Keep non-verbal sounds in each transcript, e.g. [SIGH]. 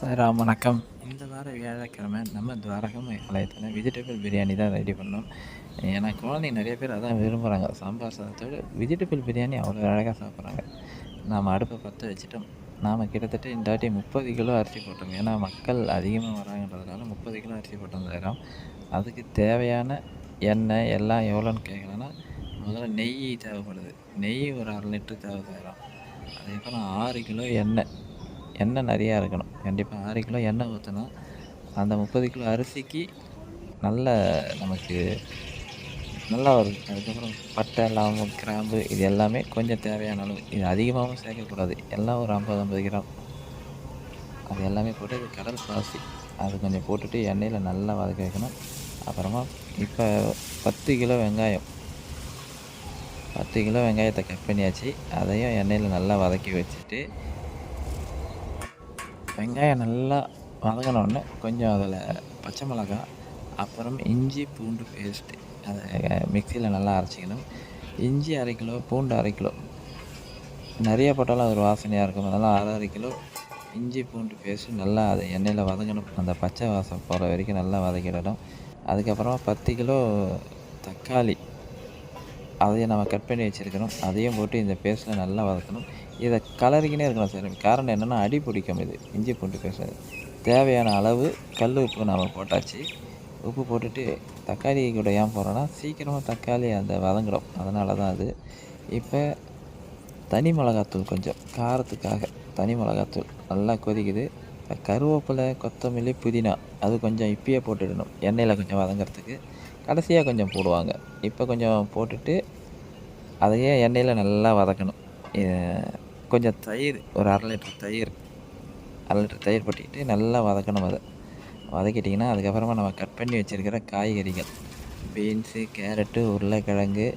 Sir வணக்கம். இந்த வாரம் வியாழக்கிழமை நம்ம துவாரகம் ஆலயத்தில் வெஜிடபிள் பிரியாணி தான் ரெடி பண்ணோம். ஏன்னா குழந்தைங்க நிறைய பேர் அதான் விரும்புகிறாங்க சாம்பார் சாதத்தோடு வெஜிடபிள் பிரியாணி அவ்வளோ அழகாக சாப்பிட்றாங்க. நாம் அடுப்பை பற்ற வச்சுட்டோம். நாம் கிட்டத்தட்ட இந்த வாட்டி முப்பது கிலோ அரிசி போட்டோம். ஏன்னா மக்கள் அதிகமாக வராங்கன்றதுனால முப்பது கிலோ அரிசி போட்டிருந்தோம் அதுக்கு தேவையான எண்ணெய் எல்லாம் எவ்வளோன்னு கேட்கலன்னா முதல்ல நெய் தேவைப்படுது. நெய் ஒரு அரை லிட்ரு தேவைப்படுறோம் அதுக்கப்புறம் ஆறு கிலோ எண்ணெய். எண்ணெய் நிறையா இருக்கணும். கண்டிப்பாக ஆறு கிலோ எண்ணெய் ஊற்றினா அந்த முப்பது கிலோ அரிசிக்கு நல்ல நமக்கு நல்லா வரும் அதுக்கப்புறம் பட்டை லவங்கம் கிராம்பு இது எல்லாமே கொஞ்சம் தேவையான அளவு. இது அதிகமாகவும் சேர்க்கக்கூடாது. எல்லாம் ஒரு ஐம்பது ஐம்பது கிராம். அது எல்லாமே போட்டு இது கடல் பாசி. அது கொஞ்சம் போட்டுட்டு எண்ணெயில் நல்லா வதக்க வைக்கணும். அப்புறமா இப்போ பத்து கிலோ வெங்காயம். பத்து கிலோ வெங்காயத்தை கட் பண்ணியாச்சு. அதையும் எண்ணெயில் நல்லா வதக்கி வச்சுட்டு வெங்காயம் நல்லா வதங்கினோடனே கொஞ்சம் அதில் பச்சை மிளகா அப்புறம் இஞ்சி பூண்டு பேஸ்ட்டு அதை மிக்சியில் நல்லா அரைச்சிக்கணும். இஞ்சி அரை கிலோ பூண்டு அரை கிலோ. நிறைய போட்டாலும் அது ஒரு வாசனையாக இருக்கும். அதனால் அரை அரை கிலோ இஞ்சி பூண்டு பேஸ்ட்டு நல்லா அதை எண்ணெயில் வதங்கணும். அந்த பச்சை வாசம் போகிற வரைக்கும் நல்லா வதக்கிடணும். அதுக்கப்புறமா பத்து கிலோ தக்காளி அதையும் நம்ம கட் பண்ணி வச்சுருக்கணும். அதையும் போட்டு இந்த பேஸ்ட்டில் நல்லா வதக்கணும். இதை கலரிக்கினே இருக்கணும் சார். காரணம் என்னென்னா அடி பிடிக்கும் இது. இஞ்சி பூண்டு பேசுறது தேவையான அளவு கல் உப்பு நம்ம போட்டாச்சு. உப்பு போட்டுட்டு தக்காளி கூட ஏன் போடுறோன்னா சீக்கிரமாக தக்காளி அந்த வதங்கிடும். அதனால தான் அது. இப்போ தனி மிளகாத்தூள் கொஞ்சம் காரத்துக்காக தனி மிளகாத்தூள் நல்லா கொதிக்குது. கருவேப்பிலை கொத்தமல்லி புதினா அது கொஞ்சம் இப்பயே போட்டுடணும். எண்ணெயில் கொஞ்சம் வதங்கிறதுக்கு. கடைசியாக கொஞ்சம் போடுவாங்க. இப்போ கொஞ்சம் போட்டுட்டு அதையே எண்ணெயில் நல்லா வதக்கணும். கொஞ்சம் தயிர் ஒரு அரை லிட்டர் தயிர் அரை லிட்டர் தயிர் போட்டுக்கிட்டு நல்லா வதக்கணும் அதை. வதக்கிட்டிங்கன்னா அதுக்கப்புறமா நம்ம கட் பண்ணி வச்சுருக்கிற காய்கறிகள் பீன்ஸு கேரட்டு உருளைக்கிழங்கு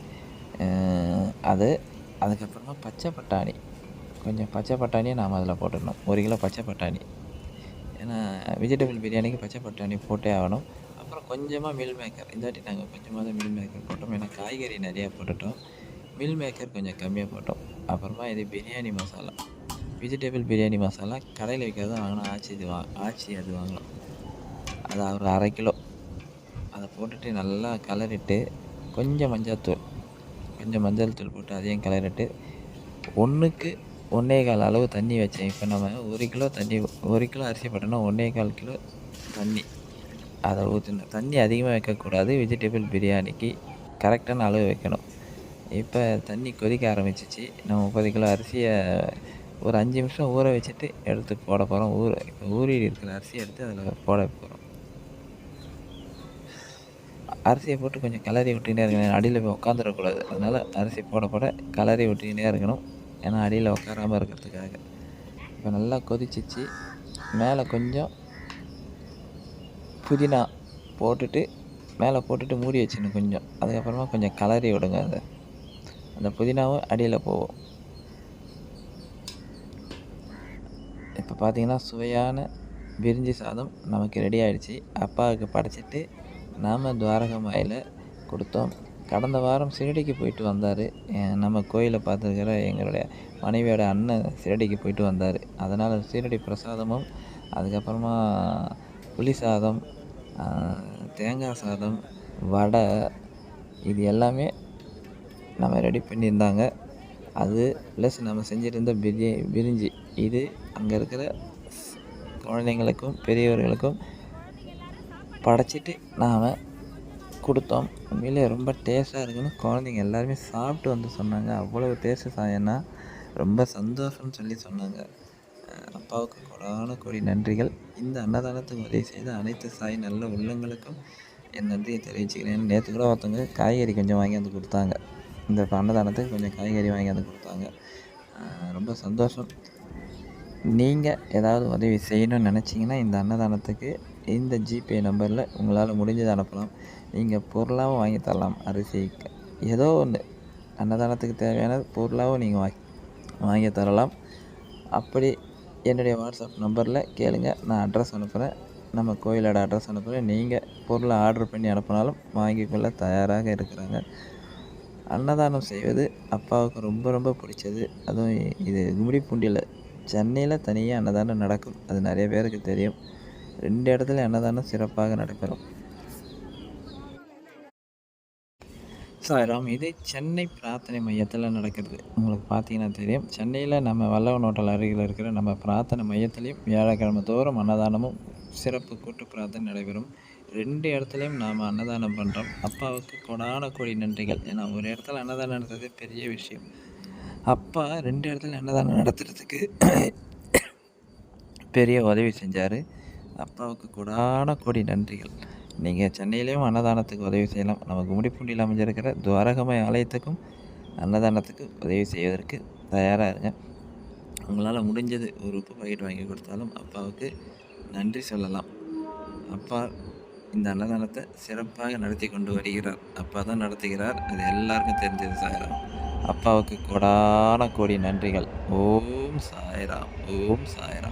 அது அதுக்கப்புறமா பச்சை பட்டாணி. கொஞ்சம் பச்சை பட்டாணியை நாம் அதில் போட்டுடணும். ஒரு கிலோ பச்சை பட்டாணி. ஏன்னா வெஜிடபிள் பிரியாணிக்கு பச்சை பட்டாணி போட்டே ஆகணும். அப்புறம் கொஞ்சமாக மில் மேக்கர் இந்த வாட்டி நாங்கள் கொஞ்சமாக தான் மில் மேக்கர் போட்டோம். ஏன்னா காய்கறி நிறையா போட்டுட்டோம். மில் மேக்கர் கொஞ்சம் கம்மியாக போட்டோம். அப்புறமா இது biryani masala. Vegetable biryani masala கடையில் வைக்கிறது வாங்கினோம் ஆச்சி இது வா ஆச்சி அது வாங்கலாம். அது ஒரு அரை கிலோ. அதை போட்டுட்டு நல்லா கலரிட்டு கொஞ்சம் மஞ்சள் கொஞ்சம் மஞ்சள் தூள் போட்டு அதையும் கலரிட்டு ஒன்றுக்கு ஒன்றே கால் அளவு தண்ணி வச்சேன். இப்போ நம்ம ஒரு கிலோ தண்ணி ஒரு கிலோ அரிசி போட்டோம்னா ஒன்றே கால் கிலோ தண்ணி. அதை ஊற்றணும் தண்ணி அதிகமாக வைக்கக்கூடாது. வெஜிடபிள் பிரியாணிக்கு கரெக்டான அளவு வைக்கணும். இப்போ தண்ணி கொதிக்க ஆரம்பிச்சிச்சு. நம்ம முப்பது கிலோ அரிசியை ஒரு அஞ்சு நிமிஷம் ஊற வச்சுட்டு எடுத்து போட போகிறோம் ஊற இப்போ ஊறி இருக்கிற அரிசியை எடுத்து அதில் போட போகிறோம் அரிசியை போட்டு கொஞ்சம் கிளறி விட்டுக்கிட்டே இருக்கணும். அடியில் போய் உட்காந்துடக்கூடாது. அதனால் அரிசி போட போட கிளறி விட்டுக்கிட்டே இருக்கணும். ஏன்னா அடியில் உட்காராமல் இருக்கிறதுக்காக. இப்போ நல்லா கொதிச்சிச்சு. மேலே கொஞ்சம் புதினா போட்டுட்டு மேலே போட்டுட்டு மூடி வச்சிடணும் கொஞ்சம். அதுக்கப்புறமா கொஞ்சம் கலரி விடுங்க அதை. அந்த புதினாவும் அடியில் போவோம். இப்போ பார்த்தீங்கன்னா சுவையான பிரிஞ்சி சாதம் நமக்கு ரெடி ஆகிடுச்சி அப்பாவுக்கு படைச்சிட்டு நாம் துவாரகமாயில் கொடுத்தோம். கடந்த வாரம் சிரடிக்கு போயிட்டு வந்தார். நம்ம கோயிலை பார்த்துருக்கிற எங்களுடைய மனைவியோட அண்ணன் சிரடிக்கு போயிட்டு வந்தார். அதனால் சீரடி பிரசாதமும் அதுக்கப்புறமா புளி சாதம் தேங்காய் சாதம் வடை இது எல்லாமே நம்ம ரெடி பண்ணியிருந்தாங்க. அது ப்ளஸ் நம்ம செஞ்சுருந்த பிரியா பிரிஞ்சி. இது அங்கே இருக்கிற குழந்தைங்களுக்கும் பெரியவர்களுக்கும் படைச்சிட்டு நாம் கொடுத்தோம். உண்மையிலே ரொம்ப டேஸ்ட்டாக இருக்குன்னு குழந்தைங்க எல்லாருமே சாப்பிட்டு வந்து சொன்னாங்க. அவ்வளோ டேஸ்ட்டு சாயன்னா ரொம்ப சந்தோஷம்னு சொல்லி சொன்னாங்க. அப்பாவுக்கு கொடான கோடி நன்றிகள். இந்த அன்னதானத்துக்கு உதவி செய்த அனைத்து சாய் நல்ல உள்ளங்களுக்கும் என் நன்றியை தெரிவிச்சுக்கிறேன். நேற்று கூட ஒருத்தவங்க காய்கறி கொஞ்சம் வாங்கி வந்து கொடுத்தாங்க. இந்த அன்னதானத்துக்கு கொஞ்சம் காய்கறி வாங்கி வந்து கொடுத்தாங்க. ரொம்ப சந்தோஷம். நீங்கள் ஏதாவது உதவி செய்யணும்னு நினச்சிங்கன்னா இந்த அன்னதானத்துக்கு இந்த ஜிபே நம்பரில் உங்களால் முடிஞ்சதை அனுப்பலாம். நீங்கள் பொருளாகவும் வாங்கி தரலாம் அரிசி ஏதோ ஒன்று அன்னதானத்துக்கு தேவையான பொருளாகவும் நீங்கள் வாங்கி வாங்கி தரலாம். அப்படி என்னுடைய வாட்ஸ்அப் நம்பரில் கேளுங்கள் நான் அட்ரஸ் அனுப்புகிறேன் நம்ம கோயிலோட அட்ரஸ் அனுப்புகிறேன் நீங்கள் பொருளை ஆர்டர் பண்ணி அனுப்பினாலும் வாங்கிக்கொள்ள தயாராக இருக்கிறாங்க. அன்னதானம் செய்வது அப்பாவுக்கு ரொம்ப ரொம்ப பிடிச்சது. அதுவும் இது கும்மிடிப்பூண்டியில் சென்னையில் தனியாக அன்னதானம் நடக்கும். அது நிறைய பேருக்கு தெரியும். ரெண்டு இடத்துல அன்னதானம் சிறப்பாக நடைபெறும். சாய்ராம் இது சென்னை பிரார்த்தனை மையத்தில் நடக்கிறது. உங்களுக்கு பார்த்தீங்கன்னா தெரியும். சென்னையில் நம்ம வல்லவன் ஹோட்டல் அருகில் இருக்கிற நம்ம பிரார்த்தனை மையத்திலையும் வியாழக்கிழமை தோறும் அன்னதானமும் சிறப்பு கூட்டு பிரார்த்தனை நடைபெறும். ரெண்டு இடத்துலையும் நாம் அன்னதானம் பண்ணுறோம் அப்பாவுக்கு கொடான கோடி நன்றிகள். ஏன்னா ஒரு இடத்துல அன்னதானம் நடத்துறது பெரிய விஷயம். அப்பா ரெண்டு இடத்துல அன்னதானம் நடத்துறதுக்கு [COUGHS] பெரிய உதவி செஞ்சார். அப்பாவுக்கு கொடான கோடி நன்றிகள். நீங்கள் சென்னையிலையும் அன்னதானத்துக்கு உதவி செய்யலாம். நம்ம கும்மிடிப்பூண்டியில் அமைஞ்சிருக்கிற துவாரகமய ஆலயத்துக்கும் அன்னதானத்துக்கு உதவி செய்வதற்கு தயாராக இருங்க. உங்களால் முடிஞ்சது ஒரு உப்பு பாக்கெட் வாங்கி கொடுத்தாலும் அப்பாவுக்கு நன்றி சொல்லலாம். அப்பா இந்த அன்னதானத்தை சிறப்பாக நடத்தி கொண்டு வருகிறார். அப்பா தான் நடத்துகிறார். அது எல்லாருக்கும் தெரிஞ்சது சாய்ராம். அப்பாவுக்கு கொடான கோடி நன்றிகள். ஓம் சாய்ராம். ஓம் சாய்ராம்.